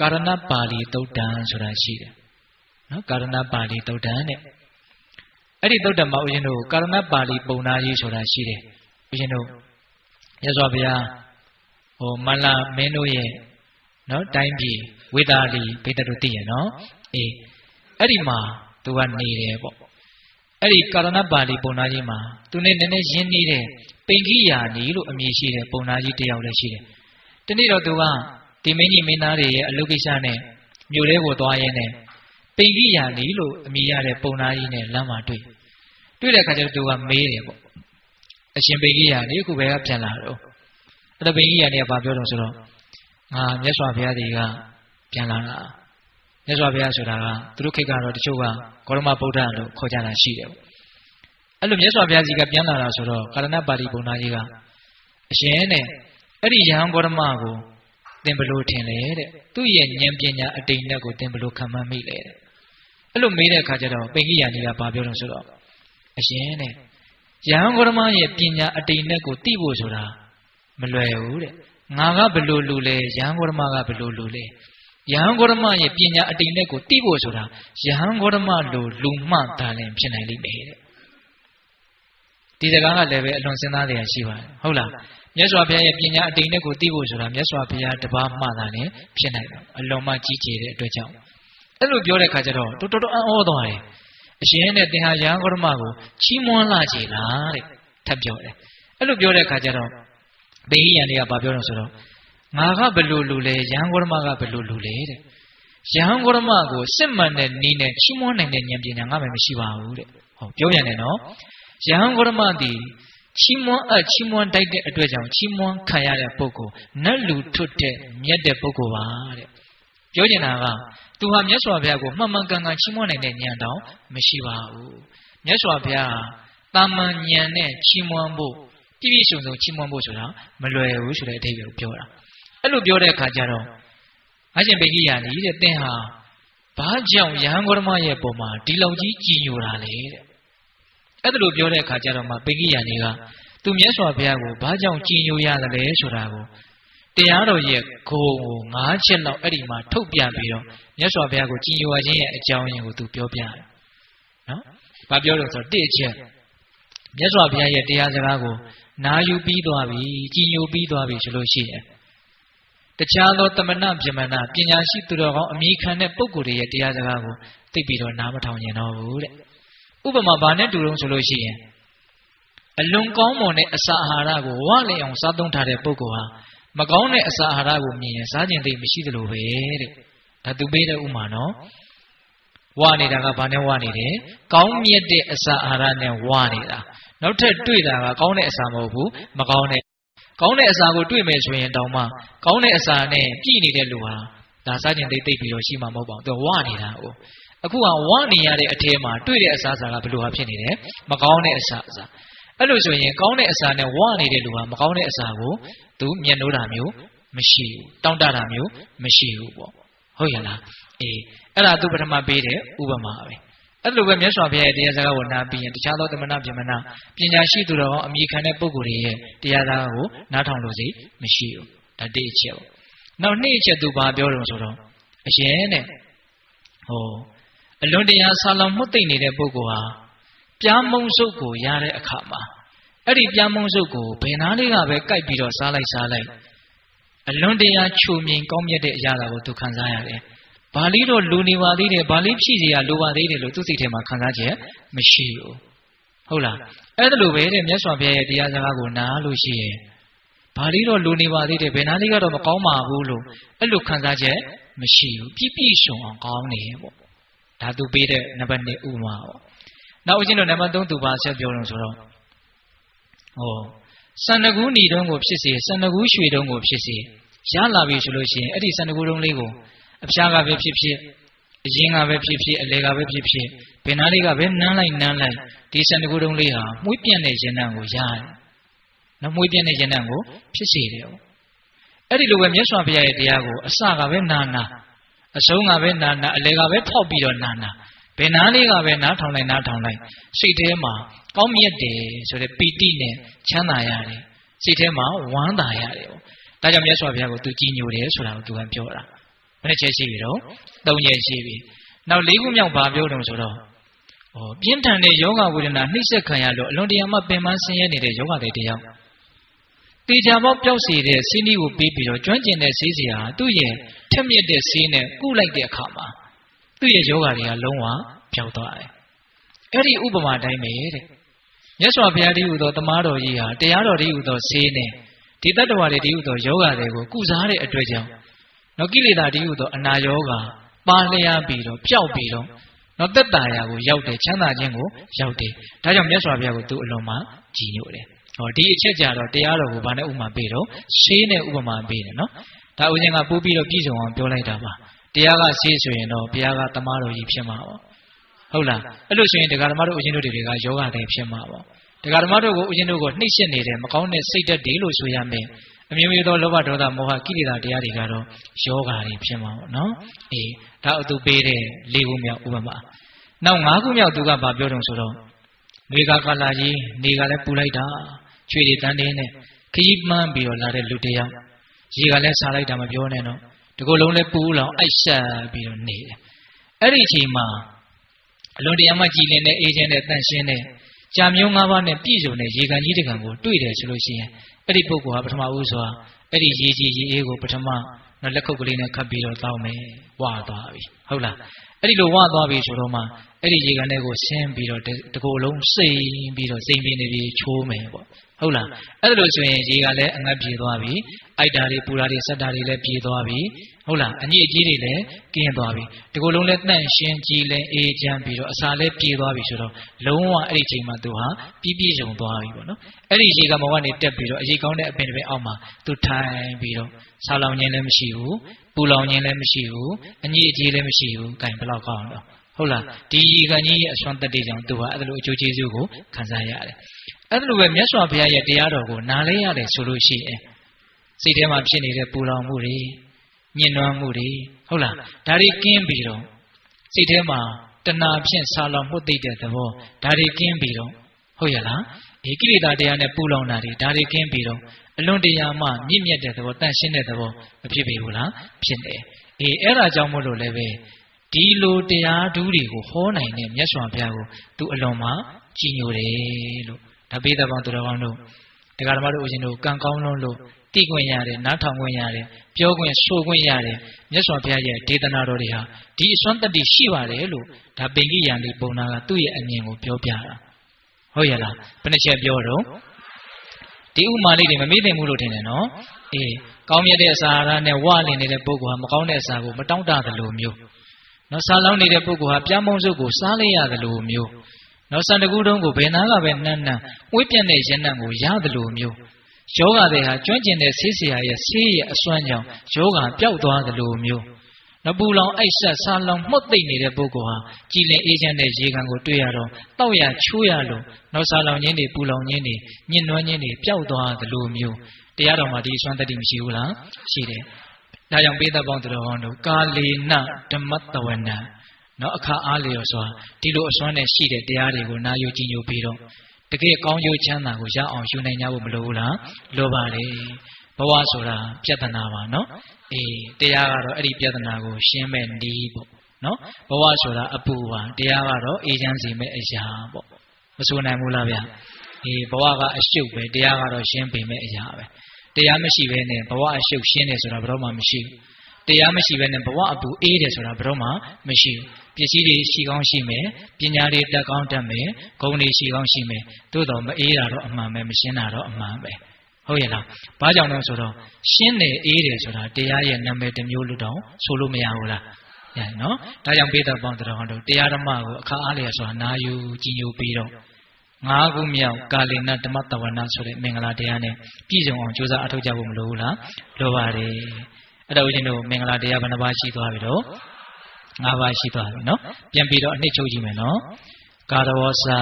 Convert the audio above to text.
ကာရဏပါဠိသုတ်တံဆိုတာရှိတယ်နော်ကာရဏပါဠိသုတ်တံတဲ့အဲ့ဒီသုတ်တံမှာဦးဇင်းတို့ကာရဏပါဠိပုံနာကြီးဆိုတာရှိတယ်ဦးဇင်းတို့ရသော်ဘုရားဟိုမလာမင်းတို့ရဲ့နော်တိုင်းပြည်ဝေသာလီဘိတတို့သိရနော်အေးအဲ့ဒီမှာသူကနေတယ်ပေါ့အဲ့ဒီကာရဏပါဠိပုံနာကြီးမှာသူနဲ့နည်းနည်းရင်းနှီးတဲ့ပိန်ခိယာနီလို့အမည်ရှိတဲ့ပုံနာကြီးတယောက်လည်းရှိတယ်တနေ့တော့သူက ဒီမင်းကြီးမင်းသားတွေရဲ့အလုပ်ကိစ္စနဲ့မြို့ထဲကိုသွားရင်းနဲ့ပိန်ခိယာနီလို့အမည်ရတဲ့ပုံနာကြီးနဲ့လမ်းမှာတွေ့တွေ့တဲ့အခါကျတော့သူကမေးတယ်ပေါ့အရှင်ပိန်ခိယာနီခုဘယ်ကပြန်လာတော့အဲ့တော့ပိန်ခိယာနီကဘာပြောတော့ဆိုတော့ငါမြတ်စွာဘုရားတွေကပြန်လာတာမြတ်စွာဘုရားဆိုတာကသူတို့ခေတ်ကတော့တချို့ကဂေါရမဗုဒ္ဓလို့ခေါ်ကြတာရှိတယ်ပေါ့အဲ့လိုမြတ်စွာဘုရားကြီးကပြန်လာတာဆိုတော့ကာရဏပါဠိဘုံသားကြီးကအရှင်နဲ့အဲ့ဒီယဟန်ဂေါရမကို သင်ဘလို့ထင်လဲတဲ့သူ့ရဲ့ဉာဏ်ပညာအတိမ်နဲ့ကိုသင်ဘလို့ခံမှန်းမိလဲတဲ့အဲ့လိုမေးတဲ့အခါကျတော့ပိဋကီယာနီကဘာပြောလို့ဆိုတော့အရှင်နဲ့ယဟန်ဂေါရမရဲ့ပညာအတိမ်နဲ့ကိုသိဖို့ဆိုတာမလွယ်ဘူးတဲ့ငါကဘလို့လူလဲယဟန်ဂေါရမကဘလို့လူလဲယဟန်ဂေါရမရဲ့ပညာအတိမ်နဲ့ကိုသိဖို့ဆိုတာယဟန်ဂေါရမလိုလူမှသာလင်ဖြစ်နိုင်လိမ့်မယ်တဲ့ဒီစကားကလည်းပဲအလွန်စဉ်းစားတရားရှိပါတယ်ဟုတ်လား မြတ်စွာဘုရားရဲ့ပညာအတိမ်နဲ့ကိုသိဖို့ဆိုတာမြတ်စွာဘုရားတပါးမှသာလည်းဖြစ်နိုင်တယ်အလွန်မှကြီးကျယ်တဲ့အတွက်ကြောင့်အဲ့လိုပြောတဲ့ခါကျတော့တော်တော်အံ့ဩသွားတယ်အရှင်နဲ့သင်ဟာယဟန်ဂေါရမကိုချီးမွမ်းလာကြလားတဲ့ထပ်ပြောတယ်အဲ့လိုပြောတဲ့ခါကျတော့ဘေဟိယန်တွေကဘာပြောတော့ဆိုတော့ငါကဘလို့လူလဲယဟန်ဂေါရမကဘလို့လူလဲတဲ့ယဟန်ဂေါရမကိုစစ်မှန်တဲ့နည်းနဲ့ချီးမွမ်းနိုင်တဲ့ဉာဏ်ပညာငါမှမရှိပါဘူးတဲ့ဟောပြောပြန်တယ်နော်ယဟန်ဂေါရမသည် ချီးမွမ်းအပ်ချီးမွမ်းတိုက်တဲ့အတွက်ကြောင့်ချီးမွမ်းခံရတဲ့ပုဂ္ဂိုလ်နတ်လူထွတ်တဲ့မြတ်တဲ့ပုဂ္ဂိုလ်ပါတဲ့ပြောချင်တာကသူဟာမြတ်စွာဘုရားကိုမှန်မှန်ကန်ကန်ချီးမွမ်းနိုင်တဲ့ဉာဏ်တောင်မရှိပါဘူးမြတ်စွာဘုရားတာမန်ဉာဏ်နဲ့ချီးမွမ်းဖို့ပြည့်ပြည့်စုံစုံချီးမွမ်းဖို့ဆိုတာမလွယ်ဘူးဆိုတဲ့အဓိပ္ပာယ်ကိုပြောတာအဲ့လိုပြောတဲ့အခါကျတော့အရှင်ဘေကိယာနီတဲ့သင်ဟာဘာကြောင့်ယဟန်ဂေါရမရဲ့ပုံမှာဒီလောက်ကြီးကြည်ညိုတာလဲတဲ့ အဲ့ဒါလိုပြောတဲ့အခါကျတော့မှပိကိယာနေကသူမြတ်စွာဘုရားကိုဘာကြောင့်ကြည်ညိုရတယ်လဲဆိုတာကိုတရားတော်ရဲ့ဂုံကို၅ချက်လောက်အဲ့ဒီမှာထုတ်ပြန်ပြီးတော့မြတ်စွာဘုရားကိုကြည်ညိုခြင်းရဲ့အကြောင်းရင်းကိုသူပြောပြတယ်နော်။ဘာပြောလို့ဆိုတော့တစ်ချက်မြတ်စွာဘုရားရဲ့တရားစကားကိုနာယူပြီးသွားပြီကြည်ညိုပြီးသွားပြီဆိုလို့ရှိရင်တခြားသောတမနာပြမနာပညာရှိသူတော်ကောင်းအမိခံတဲ့ပုဂ္ဂိုလ်တွေရဲ့တရားစကားကိုသိပြီးတော့နားမထောင်ကျင်တော့ဘူးတဲ့ ဥပမာဘာနဲ့တူတုံးဆိုလို့ရှိရင်အလွန်ကောင်းမွန်တဲ့အစာအာဟာရကိုဝလျအောင်စားသုံးထားတဲ့ပုဂ္ဂိုလ်ဟာမကောင်းတဲ့အစာအာဟာရကိုမြင်ရင်စားကျင်သိမရှိသလိုပဲတဲ့ဒါသူပေးတဲ့ဥမာနော်ဝနေတာကဘာနဲ့ဝနေတယ်ကောင်းမြတ်တဲ့အစာအာဟာရနဲ့ဝနေတာနောက်ထပ်တွေ့တာကကောင်းတဲ့အစာမဟုတ်ဘူးမကောင်းတဲ့ကောင်းတဲ့အစာကိုတွေ့မယ်ဆိုရင်တောင်မှကောင်းတဲ့အစာနဲ့ပြည့်နေတဲ့လူဟာဒါစားကျင်သိသိပြီးတော့ရှိမှာမဟုတ်ပါဘူးသူဝနေတာဟုတ် အခုကဝနေရတဲ့အထဲမှာတွေ့တဲ့အစာစားကဘယ်လိုဟာဖြစ်နေလဲမကောင်းတဲ့အစာအစာအဲ့လိုဆိုရင်ကောင်းတဲ့အစာနဲ့ဝနေတဲ့လူဟာမကောင်းတဲ့အစာကိုသူမျက်နှိုးတာမျိုးမရှိဘူးတောင့်တတာမျိုးမရှိဘူးပေါ့ဟုတ်ရလားအေးအဲ့ဒါသူပထမပေးတဲ့ဥပမာပဲအဲ့လိုပဲမြတ်စွာဘုရားရဲ့တရားစကားကိုနားပြီးရင်တခြားသောသမဏဗြဟ္မဏပညာရှိသူတော်ကောင်းအမိခံတဲ့ပုဂ္ဂိုလ်တွေရဲ့တရားစကားကိုနားထောင်လို့စိမရှိဘူးဒါတိအချက်ပေါ့နောက်နှစ်အချက်သူဘာပြောတယ်ဆိုတော့အရင်နဲ့ဟို အလွန်တရာဆာလောင်မှုသိမ့်နေတဲ့ပုဂ္ဂိုလ်ဟာပြားမုံစုပ်ကိုရတဲ့အခါမှာအဲ့ဒီပြားမုံစုပ်ကိုဘယ်နာလေးကပဲကြိုက်ပြီးတော့စားလိုက်စားလိုက်အလွန်တရာချုံမြင်ကောင်းမြတ်တဲ့အရာကိုသူခံစားရတယ်။ဘာလေးတော့လူနေပါသေးတယ်ဘာလေးဖြည့်စရာလိုပါသေးတယ်လို့သူစိတ်ထဲမှာခံစားချက်မရှိဘူး။ဟုတ်လား။အဲ့ဒါလိုပဲတဲ့မြတ်စွာဘုရားရဲ့တရားစကားကိုနားလို့ရှိရင်ဘာလေးတော့လူနေပါသေးတယ်ဘယ်နာလေးကတော့မကောင်းပါဘူးလို့အဲ့လိုခံစားချက်မရှိဘူးပြည့်ပြည့်စုံအောင်ကောင်းနေပေါ့ ဒါသူပေးတဲ့နံပါတ်2ဥမာပေါ့နောက်ဦးဇင်းတို့နံပါတ်3သူပါဆက်ပြောလို့ဆိုတော့ဟောစန္ဒကူးညီတုံးကိုဖြစ်စေစန္ဒကူးရွှေတုံးကိုဖြစ်စေရလာပြီဆိုလို့ရှိရင်အဲ့ဒီစန္ဒကူးတုံးလေးကိုအဖျားကပဲဖြစ်ဖြစ်အရင်ကပဲဖြစ်ဖြစ်အလေကပဲဖြစ်ဖြစ်ဘယ်နာလေးကပဲနမ်းလိုက်နမ်းလိုက်ဒီစန္ဒကူးတုံးလေးဟာမှုပြန့်တဲ့ရင်နှံကိုရတယ်နော်မှုပြန့်တဲ့ရင်နှံကိုဖြစ်စေတယ်ပေါ့အဲ့ဒီလိုပဲမြတ်စွာဘုရားရဲ့တရားကိုအစကပဲနာနာ အဆုံးကပဲနာနာအလေကပဲထောက်ပြီးတော့နာနာဘယ်နာလေးကပဲနားထောင်လိုက်နားထောင်လိုက်စိတ်ထဲမှာကောင်းမြတ်တယ်ဆိုတဲ့ပီတိနဲ့ချမ်းသာရတယ်စိတ်ထဲမှာဝမ်းသာရတယ်ပေါ့ဒါကြောင့်မြတ်စွာဘုရားကိုသူကြည်ညိုတယ်ဆိုတာကိုသူကပြောတာဘယ်နှချက်ရှိပြီတော့၃ချက်ရှိပြီနောက်၄ခုမြောက်ဘာပြောတုံဆိုတော့ဩပြင်းထန်တဲ့ယောဂဝေဒနာနှိမ့်ဆက်ခံရလို့အလွန်တရာမှပင်ပန်းဆင်းရဲနေတဲ့ယောဂတွေတယောက် တေချာပေါက်ပျောက်စေတဲ့စီးနီးကိုပြီးပြီးတော့ကျွမ်းကျင်တဲ့ဆေးစရာသူ့ရဲ့ထက်မြက်တဲ့ဆေးနဲ့ကုလိုက်တဲ့အခါမှာသူ့ရဲ့ယောဂတွေကလုံးဝပျောက်သွားတယ်အဲ့ဒီဥပမာတိုင်းပဲတဲ့မြတ်စွာဘုရားတည်းဟူသောတမားတော်ကြီးဟာတရားတော်တည်းဟူသောဆေးနဲ့ဒီတတ္တဝါတွေတည်းဟူသောယောဂတွေကိုကုစားတဲ့အတွက်ကြောင့်နော်ကိလေသာတည်းဟူသောအနာယောဂပါလျားပြီးတော့ပျောက်ပြီးတော့နော်သက်တာယာကိုရောက်တယ်ချမ်းသာခြင်းကိုရောက်တယ်ဒါကြောင့်မြတ်စွာဘုရားကိုသူအလွန်မှကြည်ညိုတယ် ဟောဒီအချက်ကြတော့တရားတော်ကိုဘာနဲ့ဥပမာပေးတော့ရှေးနဲ့ဥပမာပေးတယ်နော်ဒါဦးဇင်းကပို့ပြီးတော့ပြည့်စုံအောင်ပြောလိုက်တာပါတရားကရှေးဆိုရင်တော့ဘုရားကတမားတော်ကြီးဖြစ်မှာပေါ့ဟုတ်လားအဲ့လိုဆိုရင်တရားဓမ္မတို့ဦးဇင်းတို့တွေကယောဂတွေဖြစ်မှာပေါ့တရားဓမ္မတို့ကိုဦးဇင်းတို့ကိုနှိမ့်ရှစ်နေတယ်မကောင်းတဲ့စိတ်ဓာတ်တွေလို့ဆိုရမယ်အမျိုးမျိုးသောလောဘဒေါသမောဟကိလေသာတရားတွေကတော့ယောဂါတွေဖြစ်မှာပေါ့နော်အေးဒါအတူပေးတဲ့၄ခုမြောက်ဥပမာနောက်၅ခုမြောက်သူကဘာပြောတုံဆိုတော့နေကကာလာကြီးနေကလည်းပူလိုက်တာ ချွေတွေတန်းတင်းနဲ့ခကြီးမှန်းပြီးတော့လာတဲ့လူတယောက်ရေကလည်းစားလိုက်တာမပြောနဲ့တော့ဒီကိုယ်လုံးလည်းပူလောင်အိုက်ဆက်ပြီးတော့နေတယ်အဲ့ဒီအချိန်မှာအလွန်တရာမှကြည်လင်တဲ့အေဂျင့်နဲ့တန့်ရှင်းတဲ့ကြာမျိုး၅ပါးနဲ့ပြည့်စုံတဲ့ရေကန်ကြီးတကန်ကိုတွေ့တယ်ဆိုလို့ရှိရင်အဲ့ဒီပုဂ္ဂိုလ်ဟာပထမဦးစွာအဲ့ဒီရေကြီးရေအေးကိုပထမနော်လက်ခုပ်ကလေးနဲ့ခတ်ပြီးတော့တောင်းမယ်ဝါသွားပြီဟုတ်လားအဲ့ဒီလိုဝါသွားပြီဆိုတော့မှ အဲ့ဒီရေကန်ထဲကိုဆင်းပြီးတော့တကိုယ်လုံးစိမ်ပြီးတော့စိမ်ပြင်းနေပြီးချိုးမယ်ပေါ့ဟုတ်လားအဲ့ဒါလို့ဆိုရင်ရေကလည်းအငတ်ပြေသွားပြီအိုက်တာတွေပူတာတွေဆက်တာတွေလည်းပြေသွားပြီဟုတ်လားအညစ်အကြေးတွေလည်းကင်းသွားပြီဒီကိုယ်လုံးလည်းတန့်ရှင်းကြည်လင်အေးချမ်းပြီးတော့အစာလည်းပြေသွားပြီဆိုတော့လုံးဝအဲ့ဒီချိန်မှာသူဟာပြည့်ပြည့်စုံသွားပြီပေါ့နော်အဲ့ဒီရေကမောကနေတက်ပြီးတော့အရေးကောင်းတဲ့အပင်တစ်ပင်အောက်မှာသူထိုင်ပြီးတော့ဆာလောင်ခြင်းလည်းမရှိဘူးပူလောင်ခြင်းလည်းမရှိဘူးအညစ်အကြေးလည်းမရှိဘူးကင်ဘယ်လောက်ကောင်းတော့ ဟုတ်လားဒီရေကန်ကြီးရဲ့အစွမ်းတက်တဲ့ကြောင့်သူဟာအဲ့လိုအကျိုးကျေးဇူးကိုခံစားရတယ်အဲ့လိုပဲမြတ်စွာဘုရားရဲ့တရားတော်ကိုနားလဲရတယ်ဆိုလို့ရှိရင်စိတ်ထဲမှာဖြစ်နေတဲ့ပူလောင်မှုတွေညှဉ်းနှွမ်းမှုတွေဟုတ်လားဒါတွေကင်းပြီးတော့စိတ်ထဲမှာတဏှာဖြင့်ဆာလောင်မှုသိတဲ့သဘောဒါတွေကင်းပြီးတော့ဟုတ်ရလားဒီကိလေသာတရားနဲ့ပူလောင်တာတွေဒါတွေကင်းပြီးတော့အလွန်တရာမှမြင့်မြတ်တဲ့သဘောတန့်ရှင်းတဲ့သဘောမဖြစ်ပေဘူးလားဖြစ်တယ်အေးအဲ့ဒါကြောင့်မို့လို့လည်းပဲ ဒီလိုတရားဓုတွေကိုဟောနိုင်တဲ့မြတ်စွာဘုရားကိုသူအလွန်မှကြည်ညိုတယ်လို့ဒါပိဿဘောင်သူတော်ကောင်းတို့တရားဓမ္မတို့ဦးဇင်းတို့ကံကောင်းလုံးလို့သိခွင့်ရတယ်နားထောင်ခွင့်ရတယ်ပြောခွင့်ဆိုခွင့်ရတယ်မြတ်စွာဘုရားရဲ့ဒေသနာတော်တွေဟာဒီအစွမ်းတတ္တိရှိပါတယ်လို့ဒါပင်ကြီးရန်လေးပုံနာကသူ့ရဲ့အမြင်ကိုပြောပြတာဟုတ်ရဲ့လားဘယ်နှချက်ပြောတော့ဒီဥမာလေးတွေမမေ့သိဘူးလို့ထင်တယ်နော်အေးကောင်းမြတ်တဲ့အစာအာဟာရနဲ့ဝလင်နေတဲ့ပုဂ္ဂိုလ်ဟာမကောင်းတဲ့အစာကိုမတောင့်တသလိုမျိုး နော်ဆာလောင်းနေတဲ့ပုဂ္ဂိုလ်ဟာပြားမုံစုပ်ကိုစားလိုက်ရသလိုမျိုးနော်စံတကူတုံးကိုဘယ်နာကပဲနှမ်းနှမ်းဝိပြက်တဲ့ရနံ့ကိုရသလိုမျိုးယောဂတွေဟာကျွမ်းကျင်တဲ့ဆေးဆရာရဲ့ဆေးရဲ့အစွမ်းကြောင့်ယောဂပျောက်သွားသလိုမျိုးနပူလောင်အိုက်ဆက်ဆာလောင်မှုတ်သိမ့်နေတဲ့ပုဂ္ဂိုလ်ဟာကြည်လင်အေးချမ်းတဲ့ရေကန်ကိုတွေ့ရတော့တောက်ရချိုးရလို့နောက်ဆာလောင်ခြင်းတွေပူလောင်ခြင်းတွေညှဉ်းနှွမ်းခြင်းတွေပျောက်သွားသလိုမျိုးတရားတော်မှာဒီအစွမ်းတတိမရှိဘူးလားရှိတယ် ဒါကြောင့်ပေးသက်ပေါင်းသူတော်ကောင်းတို့ကာလေနဓမ္မတဝနံနော်အခါအားလျော်စွာဒီလိုအစွမ်းနဲ့ရှိတဲ့တရားတွေကိုနာယူကြည်ညိုပြီးတော့တကယ်ကောင်းကျိုးချမ်းသာကိုရအောင်ယူနိုင်ကြဖို့မလိုဘူးလားလိုပါတယ်ဘဝဆိုတာပြဿနာပါနော်အေးတရားကတော့အဲ့ဒီပြဿနာကို ရှင်းမဲ့နီးပေါ့နော်ဘဝဆိုတာအပူပါတရားကတော့အေးချမ်းစေမဲ့အရာပေါ့မဆိုနိုင်ဘူးလားဗျအေးဘဝကအရှုပ်ပဲတရားကတော့ရှင်းပေမဲ့အရာပဲ တရားမရှိဘဲနဲ့ဘဝအရှုပ်ရှင်းတယ်ဆိုတာဘယ်တော့မှမရှိဘူးတရားမရှိဘဲနဲ့ဘဝအပူအေးတယ်ဆိုတာဘယ်တော့မှမရှိဘူးပစ္စည်းတွေရှိကောင်းရှိမယ်ပညာတွေတက်ကောင်းတက်မယ်ဂုဏ်တွေရှိကောင်းရှိမယ်သို့တော်မအေးတာတော့အမှန်ပဲမရှင်းတာတော့အမှန်ပဲဟုတ်ရဲ့လားဘာကြောင့်လဲဆိုတော့ရှင်းတယ်အေးတယ်ဆိုတာတရားရဲ့နာမည်တစ်မျိုးလို့တောင်ဆိုလို့မရဘူးလားညနော်ဒါကြောင့်ပေးတော်ပေါင်းတော်ဟောတို့တရားဓမ္မကိုအခါအားလျက်ဆိုတာနာယူကြည်ညိုပြီးတော့ ငါးခုမြောက်ကာလိနဓမ္မတဝနာဆိုတဲ့မင်္ဂလာတရားနဲ့ပြည့်စုံအောင်ကြိုးစားအထောက်ကြဖို့မလိုဘူးလားလိုပါတယ်အဲ့တော့ဦးဇင်းတို့မင်္ဂလာတရားဘယ်နှပါးရှိသွားပြီတော့၅ပါးရှိသွားပြီနော်ပြန်ပြီးတော့အနှစ်ချုပ်ကြည့်မယ်နော်ကာရဝောစာ